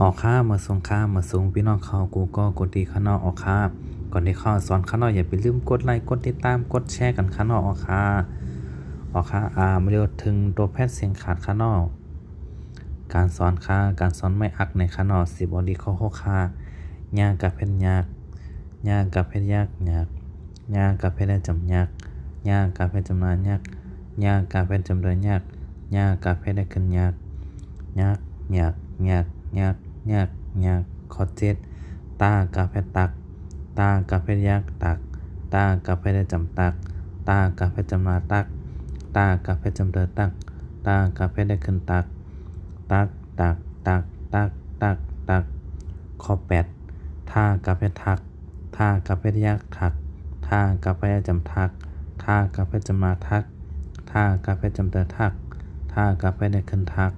ออกค่ามาส่งค่ามาส่งพี่น้องเขากูก็กดดีข้างนอกออกค่าก่อนที่เข้าสอนข้างนอกอย่าไปลืมกดไลค์กดติดตามกดแชร์กันข้างนอกออกค่าออกค่าอ่ามาเร็วถึงตัวแพทย์เสียงขาดข้างนอกการสอนค่าการสอนไม่อักในข้างนอกสิบอดีข้อหกค่ายากกับเพชรยากยากกับเพชรยากยากยากกับเพชรจำยากยากกับเพชรจำนานยากยากกับเพชรจำเริญยากยากกับเพชรได้ขึ้นยากยากยากยากยาก ยากยากข้อเจ็ดตากาเพตัก ตากาเพยากตัก ตากาเพชรจำตัก ตากาเพจำนาตัก ตากาเพจำเดตัก ตากาเพได้ขึ้นตัก ตักตักตักตักตักตักข้อแปดท่ากาเพทักท่ากาเพยากทักท่ากาเพชรจำทักท่ากาเพจำนาทักท่ากาเพจำเดทักท่ากาเพได้ขึ้นทัก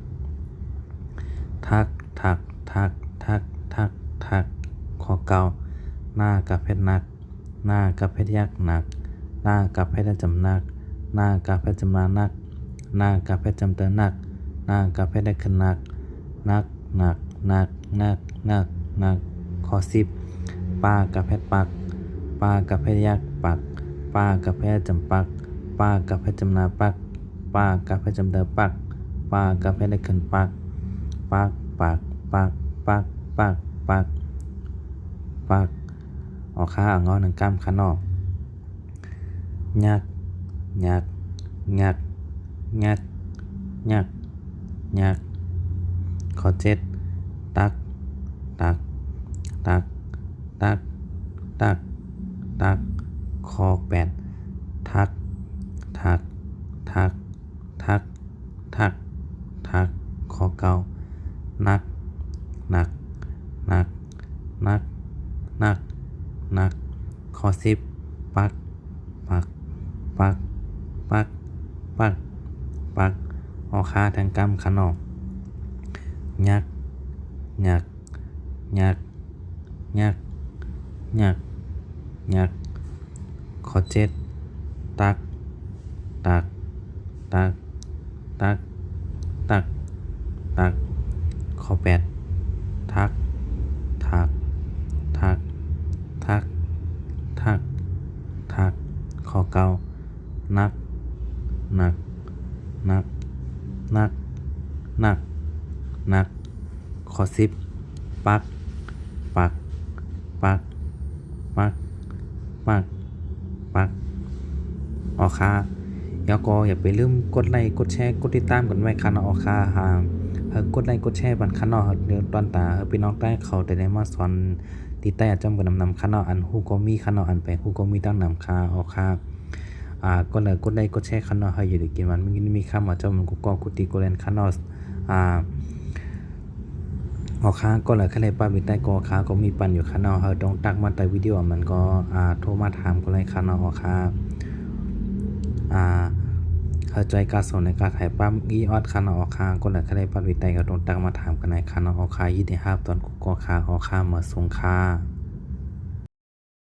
ทักทัก ทัก ทัก ทัก ทัก ขอเกาหน้ากับเพชรหนัก หน้ากับเพชรยากหนัก หน้ากับเพชรจำหนัก หน้ากับเพชรจำนานัก หน้ากับเพชรจำเตอนัก หน้ากับเพชรได้ขนัก นักหนักหนักหนักหนักหนักขอสิบป้ากับเพชรปัก ป้ากับเพชรยากปัก ป้ากับเพชรจำปัก ป้ากับเพชรจำนาปัก ป้ากับเพชรจำเดินปัก ป้ากับเพชรได้ขนปัก ปักปัก ปักปักปักปักปักออกค่าอ่างงอหนึ่งกล้ามข้างนอกยักยักยักยักยักยักข้อเจ็ดตักตักตักตักตักตักข้อแปดทักทักทัก ทัก ทัก ทัก ข้อเก้านัก หนักหนักหนักหนักหนักข้อสิบปักปักปักปักปักปักออกค่าทางกรรมขนอกยักยักยักยักยักยักข้อเจ็ดตัก ตัก ตัก ตัก ตัก ตักข้อแปด ทัก ทัก ทัก ทัก ทัก ทักข้อเก้านักหนักหนักหนักหนักหนักข้อสิบปัก ปัก ปัก ปัก ปัก ปัก ออกค่าแล้วก็อย่าไปลืมกดไลค์ กดแชร์ กดติดตามกันไว้คันออกค่าหาเฮา กดไลค์กดแชร์บันคันเนาะเดี๋ยวตอนตาเฮาพี่น้องใต้เขาได้ได้มาสอนติดใต้อาจำบ่นำนำคันเนาะอันฮู้ก็มีคันเนาะอันไปฮู้ก็มีตั้งนำคาออกคาอ่าก็เลยกดไลค์กดแชร์คันเนาะเฮาอยู่ด้กินมันมีมีคำว่าเจ้ามันกูก็กุติกูเล่นคันเนาะอ่าออกค่าก็เลยคันเลยป้าวิใต้ก็ค่าก็มีปันอยู่คันเนาะเฮาต้องตักมาใต้วิดีโอมันก็อ่าโทรมาถามก็เลยคันเนาะออกค่าอ่าาใจการสนในการถ่ายปั๊มอีออดคันออกคางก็เลยคาได้ปั๊มวิตัยก็ต้องตักมาถามกันในคันออกคายี่สิบห้าตอนกุกอคาออกคามาสงคา